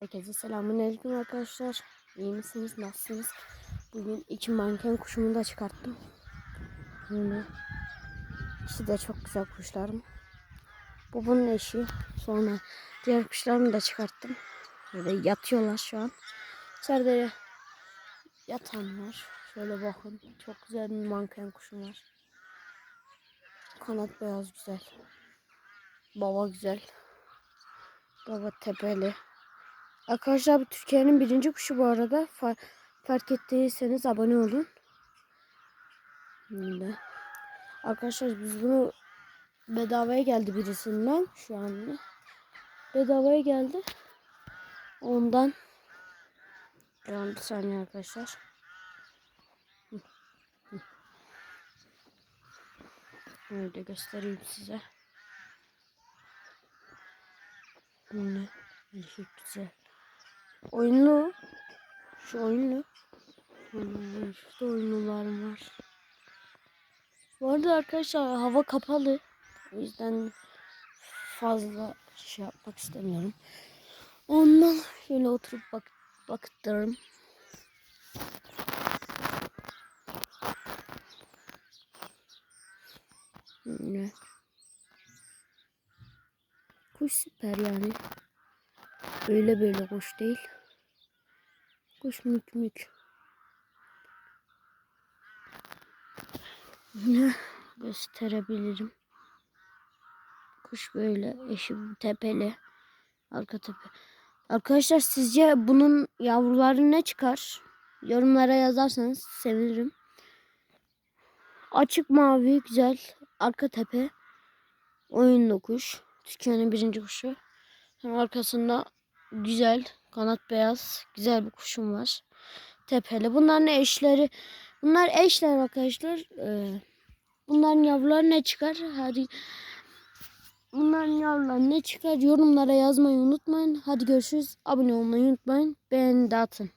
Herkese selamünaleyküm arkadaşlar. İyi misiniz? Nasılsınız? Bugün iki manken kuşumu da çıkarttım. Yine ikisi de çok güzel kuşlarım. Bu bunun eşi. Sonra diğer kuşlarımı da çıkarttım. Böyle yatıyorlar şu an. İçeride yatanlar. Şöyle bakın. Çok güzel bir manken kuşum var. Kanat beyaz güzel. Baba güzel. Baba tepeli. Arkadaşlar bu Türkiye'nin birinci kuşu bu arada. Fa- fark ettiyseniz abone olun. Arkadaşlar biz bunu bedavaya geldi birisinden şu anda. Bedavaya geldi. Ondan bir saniye arkadaşlar. Hı, hı. Öyle göstereyim size. Yine çok güzel. Oyunlu. Şu oyunlu. Hmm, Şurada oyunlularım var. Bu arada arkadaşlar hava kapalı. O yüzden fazla şey yapmak istemiyorum. Ondan şöyle oturup bak baktırırım. Öyle. Kuş süper yani. Öyle böyle kuş değil. Kuş mük mük. Ne gösterebilirim. Kuş böyle eşi tepeli. Arka tepe. Arkadaşlar sizce bunun yavruları ne çıkar? Yorumlara yazarsanız sevinirim. Açık mavi güzel. Arka tepe. Oyunlu kuş. Türkiye'nin birinci kuşu. Sonra arkasında güzel kanat beyaz güzel bir kuşum var. Tepeli. Bunların eşleri bunlar eşler arkadaşlar. Ee, bunların yavruları ne çıkar? Hadi bunların yavruları ne çıkar? Yorumlara yazmayı unutmayın. Hadi görüşürüz. Abone olmayı unutmayın. Beğeni de atın.